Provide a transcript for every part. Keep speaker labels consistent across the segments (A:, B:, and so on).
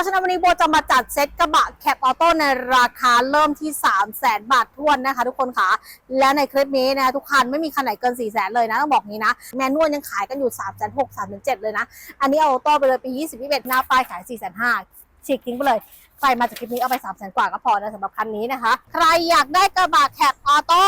A: ราะฉะนั้นวันนี้โบจะมาจัดเซ็ตกระบะแคปออโต้ในราคาเริ่มที่ 3 0 0แสนบาททวนนะคะ ทุกคนค่ะ และในคลิปนี้นะทุกคันไม่มีคันไหนเกิน 4 0 0แสนเลยนะ ต้องบอกนี้นะ แมนนวลยังขายกันอยู่ 3 6 0 0 0 3 7เลยนะ อันนี้เอาออโต้ไปเลยปี21หน้าป้ายขาย 4 5 0 0 0ฉีกทิ้งไปเลย ใครมาจากคลิปนี้เอาไป3 0 0แสนกว่าก็พอนะสำหรับคันนี้นะคะ ใครอยากได้กระบะแคปออโต้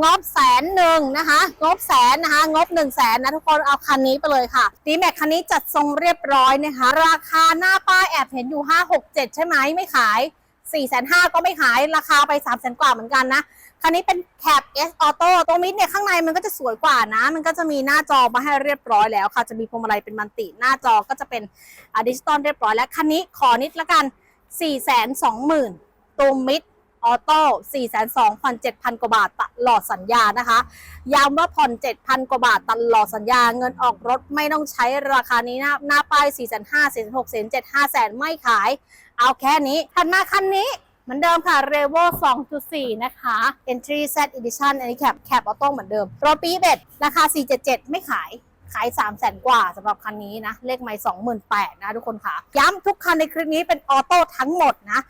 A: งบแสนหนึ่งนะคะ งบแสนนะคะ งบ1นึ่งแสนนะทุกคนเอาคันนี้ไปเลยค่ะดีแม็กคันนี้จัดทรงเรียบร้อยนะคะ ราคาหน้าป้ายแอบเห็นอยู่ 5 6 7 ใช่ไหมไม่ขาย4 5 0 0 0ก็ไม่ขายราคาไป3 0 0 0 0 0กว่าเหมือนกันนะ คันนี้เป็นแคป S Auto ตรงมิดเนี่ยข้างในมันก็จะสวยกว่านะ มันก็จะมีหน้าจอมาให้เรียบร้อยแล้วค่ะ จะมีพวงมาลัยเป็นมันติ หน้าจอก็จะเป็นดิจิตอลเรียบร้อยแล้ว คันนี้ขอนิดละกัน4 2 0 0 0 0ตัวมิด ออโต้4 2 0 0 0 7,000 กว่าบาทตลอดสัญญานะคะ ย้ำว่าผ่อน 7,000 กว่าบาทตลอดสัญญา เงินออกรถไม่ต้องใช้ราคานี้นะหน้าป้าย 4 5 0 0 0 4 6 0 0 7 5 0 0 0ไม่ขาย เอาแค่นี้ถัดมาคันนี้เหมือนเดิมค่ะ r e v o 2.4 นะคะ Entry Z Edition อันนี้แคปแคปออโต้เหมือนเดิมรถปีเบ็ดราคา 477 ไม่ขาย ขาย 3 0 0แสนกว่าสำหรับคันนี้นะ เลขไม่ 28,000นะทุกคนค่ะ ย้ำทุกคันในคลิปนี้เป็นออโต้ทั้งหมดนะ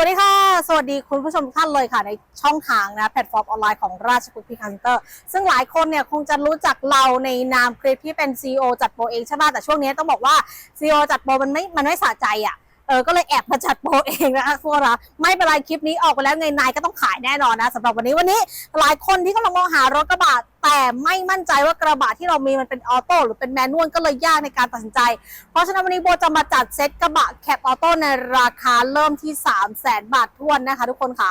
A: วัสดีค่ะ สวัสดีคุณผู้ชมทุกท่านเลยค่ะ ในช่องทางนะแพลตฟอร์มออนไลน์ของราชกุลพิคันเตอร์ ซึ่งหลายคนเนี่ยคงจะรู้จักเราในนามคลิปที่เป็น CEO จัดโปรเองใช่ไหมแต่ช่วงนี้ต้องบอกว่า CEO จัดโปรมันไม่มันไม่สะใจอะเออก็เลยแอบมาจัดโปรเองนะคะพวกเราไม่เป็นไรคลิปนี้ออกไปแล้วไงนายก็ต้องขายแน่นอนนะสำหรับวันนี้วันนี้หลายคนที่กำลังมองหารถกระบะ แต่ไม่มั่นใจว่ากระบะที่เรามีมันเป็นออโต้หรือเป็นแมนนวลก็เลยยากในการตัดสินใจ เพราะฉะนั้นวันนี้โบจะมาจัดเซ็ตกระบะแคปออโต้ในราคาเริ่มที่ 3 0 0แสนบาททวนนะคะ ทุกคนค่ะ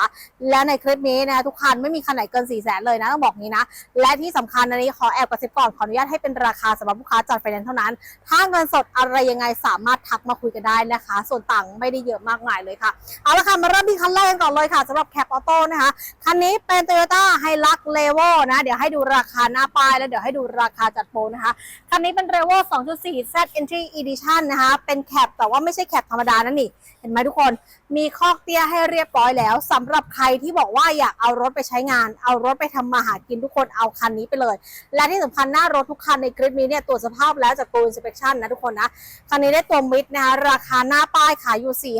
A: และในคลิปนี้นะทุกคันไม่มีคันไหนเกิน 4 0 0แสนเลยนะต้องบอกนี้นะ และที่สำคัญอันนี้ขอแอบกระซิบก่อนขออนุญาตให้เป็นราคาสำหรับลูกค้าจัดไฟแนนซ์เท่านั้น ถ้าเงินสดอะไรยังไงสามารถทักมาคุยกันได้นะคะ ส่วนต่างไม่ได้เยอะมากมายเลยค่ะเอาละค่ะมาเริ่มที่คันแรกกันก่อนเลยค่ะสำหรับแคปออโต้นะคะคันนี้เป็น Toyota Hilux Levo นะเดี๋ยวให้ดูราคาหน้าป้ายแล้วเดี๋ยวให้ดูราคาจัดโปรนะคะ คันนี้เป็น Revo 2.4 Z Entry Edition นะคะ เป็นแคปแต่ว่าไม่ใช่แคปธรรมดานั่นนี่ เห็นไหมทุกคนมีคอกเตี้ยให้เรียบร้อยแล้วสำหรับใครที่บอกว่าอยากเอารถไปใช้งาน เอารถไปทำมาหากินทุกคนเอาคันนี้ไปเลย และที่สำคัญหน้ารถทุกคันในคลิปนี้เนี่ยตรวจสภาพแล้วจาก Go Inspection นนะทุกคนนะคันนี้ได้ตัวมิดนะคะราคาหน้าป้ายขายอยู่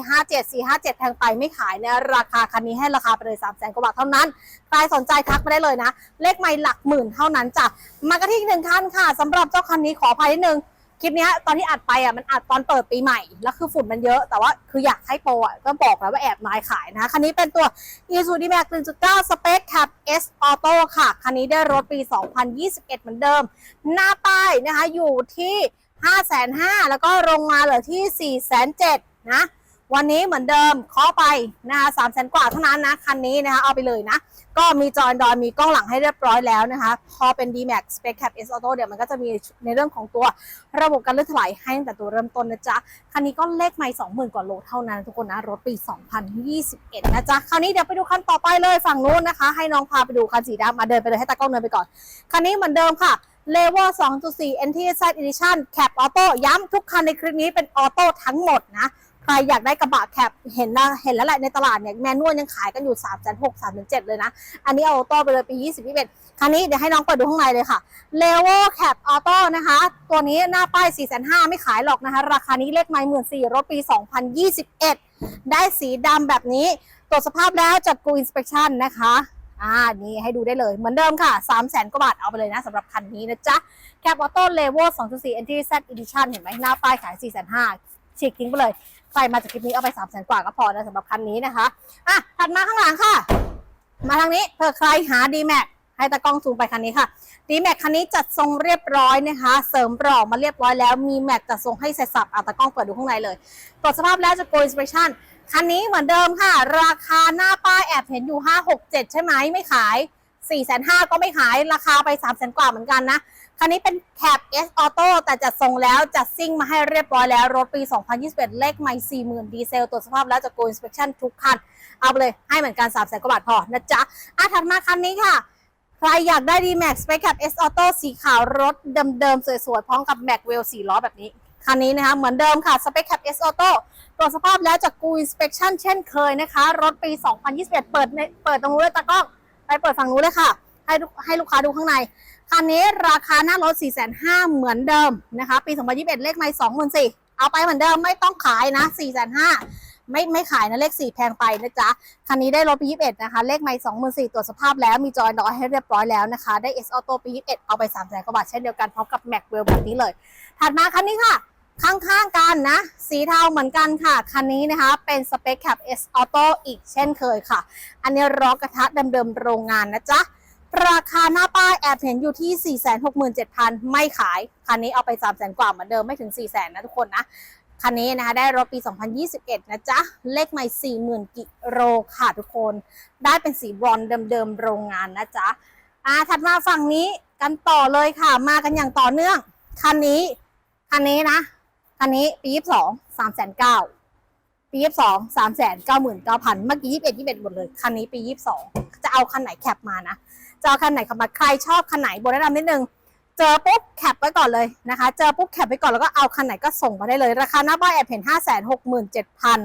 A: 457 457แพงไปไม่ขายนะราคาคันนี้ให้ราคาไปเลย3 0 0 0 0 0กว่าบาทเท่านั้นใครสนใจทักมาได้เลยนะ เลขไม่หลักหมื่นเท่านั้นจ้ะมากันที่หนึ่งคันค่ะสำหรับเจ้าคันนี้ขออภัยนิดนึง คลิปเนี้ยตอนที่อัดไปอะมันอัดตอนเปิดปีใหม่ แล้วคือฝุ่นมันเยอะแต่ว่าคืออยากให้โปรอะก็บอกแล้วว่าแอบนายขายนะคันนี้เป็นตัว i s u d i m a x 1.9 Spec Cap S Auto ค่ะ คันนี้ได้รถปี 2021 เหมือนเดิม หน้าป้ายนะคะอยู่ที่ 550,000แล้วก็ลงมาเหลือที่ 470,000นะ วันนี้เหมือนเดิมเคาะไปนะคะ3 0 0 0 0 0กว่าเท่านั้นนะ คันนี้นะคะเอาไปเลยนะ ก็มีจอ Android มีกล้องหลังให้เรียบร้อยแล้วนะคะ พอเป็น D-Max Spec Cap S Auto เดี๋ยวมันก็จะมีในเรื่องของตัวระบบการเลื่อนถลายให้ตั้งแต่ตัวเริ่มต้นนะจ๊ะ คันนี้ก็เลขไม่20,000 กว่าโลเท่านั้นทุกคนนะ รถปี 2021 นะจ๊ะ คราวนี้เดี๋ยวไปดูคันต่อไปเลยฝั่งนู้นนะคะ ให้น้องพาไปดูคันสีดำมาเดินไปเลยให้ตากล้องเดินไปก่อน คันนี้เหมือนเดิมค่ะ l e v e l 2.4 NTZ Edition Cap Auto ย้ำทุกคันในคลิปนี้เป็นออโต้ทั้งหมดนะ ใครอยากได้กระบะแคปเห็นนะเห็นแล้วแหละในตลาดเนี่ยแมนนวลยังขายกันอยู่3 6 0 0 3 7เลยนะ อันนี้เอาออโต้ไปเลยปี2021คันนี้เดี๋ยวให้น้องเปิดดูข้างในเลยค่ะ l e v e l Cap Auto นะคะ ตัวนี้หน้าป้าย4 5 0 0 0ไม่ขายหรอกนะคะ ราคานี้เลขไม้หมื่นสี่รถปี 2021 ได้สีดำแบบนี้ตรวจสภาพแล้วจาก Go Inspection นะคะอ่านี่ให้ดูได้เลยเหมือนเดิมค่ะ 3 0 0 0 0 0กว่าบาทเอาไปเลยนะสำหรับคันนี้นะจ๊ะ Cap Auto Level 2.4 Entry Z Edition เห็นไหมหน้าป้ายขาย4 5 0 0 ฉีกทิ้งไปเลย ใครมาจากคลิปนี้เอาไป3 0 0 0 0กว่าก็พอนะสำหรับคันนี้นะคะ อะ ถัดมาข้างหลังค่ะ มาทางนี้เผื่อใครหา D-Max ให้ตากล้องซูมไปคันนี้ค่ะ D-Max คันนี้จัดทรงเรียบร้อยนะคะ เสริมปลอกมาเรียบร้อยแล้ว มีแม็กจัดทรงให้เสร็จสับอะตากล้องเปิดดูข้างในเลย ตรวจสภาพแล้วจาก Go Inspection คันนี้เหมือนเดิมค่ะ ราคาหน้าป้ายแอบเห็นอยู่ 5 6 7 ใช่ไหมไม่ขาย 4 5 0 0 0ก็ไม่ขายราคาไป3 0 0 0 0กว่าเหมือนกันนะ คันนี้เป็นแคป S Auto แต่จัดทรงแล้วจัดซิ่งมาให้เรียบร้อยแล้ว รถปี 2021 เลขไม่40,000 ดีเซลตรวจสภาพแล้วจาก Go Inspection ทุกคัน เอาไปเลยให้เหมือนกัน3 0 0 0 0กว่าบาทพอนะจ๊ะอะถัดมาคันนี้ค่ะใครอยากได้ D-Max Spec Cap S Auto สีขาวรถเดิมๆ สวยๆ พร้อมกับ Mac w e l l 4ล้อแบบนี้ คันนี้นะคะ เหมือนเดิมค่ะ Spec Cap S Auto ตรวจสภาพแล้วจาก Go Inspection เช่นเคยนะคะ รถปี 2021 เปิดในเปิดตรงนู้นเลยตากล้อง ไปเปิดฝั่งนู้นเลยค่ะ ให้ให้ลูกค้าดูข้างใน คันนี้ราคาหน้ารถ 4 5 0 0 0เหมือนเดิมนะคะ ปี 2021 เลขไม่24,000เอาไปเหมือนเดิมไม่ต้องขายนะ 4 5 0 0 0ไม่ไม่ขายนะเลข 4 แพงไปนะจ๊ะ คันนี้ได้รถปี 21 นะคะ เลขไม่24,000ตรวจสภาพแล้วมีจอยน้อยให้เรียบร้อยแล้วนะคะ ได้ S Auto ปี 21 เอาไป3 0 0 0 0กว่าบาทเช่นเดียวกันพร้อมกับ Mac w e l l แบบนี้เลย ถัดมาคันนี้ค่ะ ข้างๆกันนะ สีเทาเหมือนกันค่ะ คันนี้นะคะเป็นสเปคแคป S Auto อีกเช่นเคยค่ะ อันนี้ล้อกระทะเดิมๆโรงงานนะจ๊ะ ราคาหน้าป้ายแอบเห็นอยู่ที่ 467,000 ไม่ขาย คันนี้เอาไป 300,000 กว่าเหมือนเดิมไม่ถึง 400,000 นะทุกคนนะ คันนี้นะคะได้รถปี 2021 นะจ๊ะ เลขไม่ 40,000 กิโลค่ะทุกคน ได้เป็นสีบรอนเดิมๆโรงงานนะจ๊ะอ่าถัดมาฝั่งนี้กันต่อเลยค่ะ มากันอย่างต่อเนื่อง คันนี้ คันนี้นะ คันนี้ปียี่สิบสองสามแสนเก้าปียี่สิบสองสามแสนเก้าหมื่นเก้าพันเมื่อกี้ยี่สิบเอ็ดยี่สิบเอ็ดหมดเลย คันนี้ปียี่สิบสองจะเอาคันไหนแคปมานะ จะเอาคันไหนขับมาใครชอบคันไหนโบแนะนำนิดนึง เจอปุ๊บแคปไว้ก่อนเลยนะคะ เจอปุ๊บแคปไว้ก่อนแล้วก็เอาคันไหนก็ส่งมาได้เลย ราคาหน้าบ้านแอบเห็นห้าแสนหกหมื่นเจ็ดพัน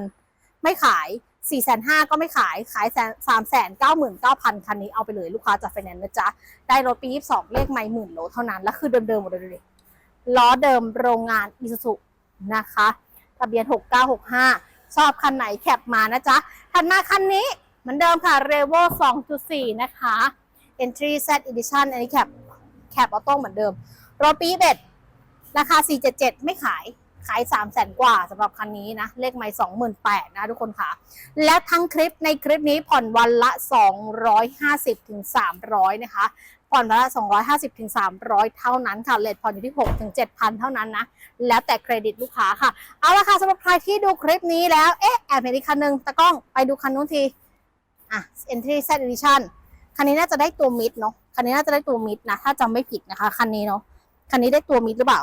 A: ไม่ขาย4ี่แสนห้าก็ไม่ขายขายแสนสามแสนเก้าหมื่นเก้าพันคันนี้เอาไปเลยลูกค้าจากไฟแนนซ์นะจ๊ะ ได้รถปียี่สิบสองเลขไม่หมื่นโลเท่านั้น แล้วคือเดิมๆหมดเลยล้อเดิมโรงงานอิซูซุ นะคะ ทะเบียน 6965 ชอบคันไหนแคปมานะจ๊ะถัดมาคันนี้เหมือนเดิมค่ะ r e v o 2.4 นะคะ Entry Z Edition อันนี้แคปแคปออโต้เหมือนเดิมรถปีเบ็ดราคา 477 ไม่ขายขาย 3 0 0แสนกว่าสำหรับคันนี้นะ เลขไม่28,000นะทุกคนค่ะ และทั้งคลิปในคลิปนี้ผ่อนวันละ 250ถึง300 นะคะ ผ่อนวันละ250ถึง300 เท่านั้นค่ะเลทผ่อนอยู่ที่6ถึง7,000 เท่านั้นนะ แล้วแต่เครดิตลูกค้าค่ะ เอาละค่ะสำหรับใครที่ดูคลิปนี้แล้ว เอ๊ะ แอบเห็นอีกคันนึงตะกล้องไปดูคันนู้นที อะ Entry Z Edition คันนี้น่าจะได้ตัวมิดเนาะ คันนี้น่าจะได้ตัวมิดนะ ถ้าจำไม่ผิดนะคะ คันนี้เนาะ คันนี้ได้ตัวมิดหรือเปล่า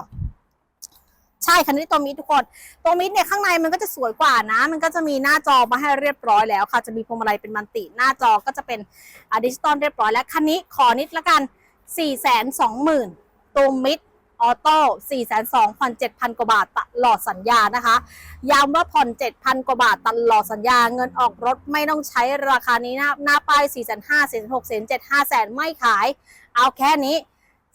A: ใช่คันนี้ตัวมิดทุกคนตัวมิดเนี่ยข้างในมันก็จะสวยกว่านะ มันก็จะมีหน้าจอมาให้เรียบร้อยแล้วค่ะ จะมีพวงมาลัยเป็นมันติหน้าจอก็จะเป็นอ่าดิจิตอลเรียบร้อยแล้วคันนี้ขอนิดละกัน4 2 0 0 0 0ตัวมิดออโต้427,000 กว่าบาทตลอดสัญญานะคะ ย้ำว่าผ่อน 7,000 กว่าบาทตลอดสัญญา เงินออกรถไม่ต้องใช้ราคานี้น้าหน้าป้าย4 5 0 0 0 4 6 0 0 750,000 ไม่ขาย เอาแค่นี้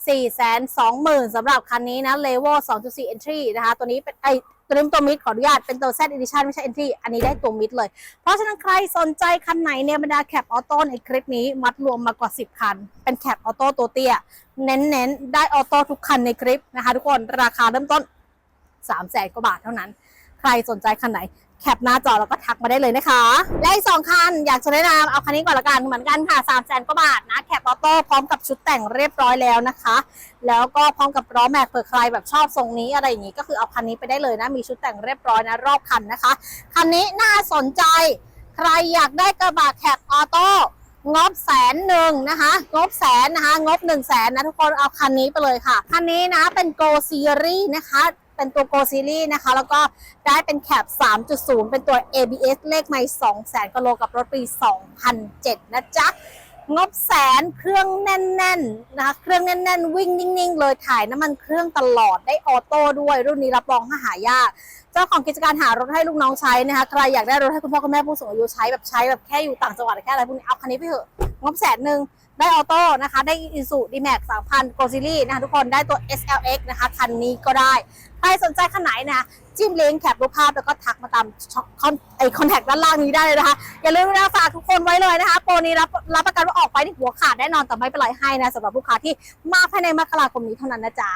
A: 4 2 0 0 0 0สำหรับคันนี้นะ l e v e l 2.4 entry นะคะ ตัวนี้เป็นไอตัวนี้ตัวมิดขออนุญาตเป็นตัว Z edition ไม่ใช่ entry อันนี้ได้ตัวมิดเลย เพราะฉะนั้นใครสนใจคันไหนเนี่ยบรรดาแคปออโต้ในคลิปนี้มัดรวมมากว่า 10 คัน เป็นแคปออโต้ตัวเตี้ย เน้นๆ ได้ออโต้ทุกคันในคลิปนะคะ ทุกคนราคาเริ่มต้น 3 0 0แสนกว่าบาทเท่านั้น ใครสนใจคันไหน แคปหน้าจอแล้วก็ทักมาได้เลยนะคะ และอีกสองคัน อยากจะแนะนำเอาคันนี้ก่อนละกันเหมือนกันค่ะ3 0 0แสนกว่าบาทนะแคปออโต้พร้อมกับชุดแต่งเรียบร้อยแล้วนะคะ แล้วก็พร้อมกับล้อแม็กเผื่อใครแบบชอบทรงนี้อะไรอย่างนี้ก็คือเอาคันนี้ไปได้เลยนะ มีชุดแต่งเรียบร้อยนะรอบคันนะคะ คันนี้น่าสนใจ ใครอยากได้กระบะแคปออโต้งบแสนหนึ่งนะคะงบแสนนะคะงบ1นึ่งแสนนะทุกคนเอาคันนี้ไปเลยค่ะ คันนี้นะเป็น Go Series นะคะ เป็นตัว Go Series นะคะ แล้วก็ได้เป็นแคป 3.0 เป็นตัว ABS เลขไม่2แสนกิโลกับรถปี 2007 นะจ๊ะ งบแสนเครื่องแน่นๆนะคะเครื่องแน่นๆ วิ่งนิ่งๆ เลยถ่ายน้ำมันเครื่องตลอดได้ออโต้ด้วย รุ่นนี้รับรองว่าหายากเจ้าของกิจการหารถให้ลูกน้องใช้นะคะใครอยากได้รถให้คุณพ่อคุณแม่ผู้สูงอายุใช้แบบใช้แบบแค่อยู่ต่างจังหวัดแค่อะไรพวกนี้เอาคันนี้ไปเถอะงบแสนหนึ่ง ได้ออโต้นะคะ ได้อิซูดีแม็กสามพันโกซิลี่นะคะทุกคนได้ตัว SLX นะคะคันนี้ก็ได้ ใครสนใจคันไหนนะจิ้มลิงก์แคปรูปภาพแล้วก็ทักมาตามคอนไอคอนแทคด้านล่างนี้ได้เลยนะคะ อย่าลืมนะฝากทุกคนไว้เลยนะคะโปรนี้รับรับประกันว่าออกไปนี่หัวขาดแน่นอนแต่ไม่เป็นไรให้นะสำหรับลูกค้าที่มาภายในมกราคมนี้เท่านั้นนะจ๊ะ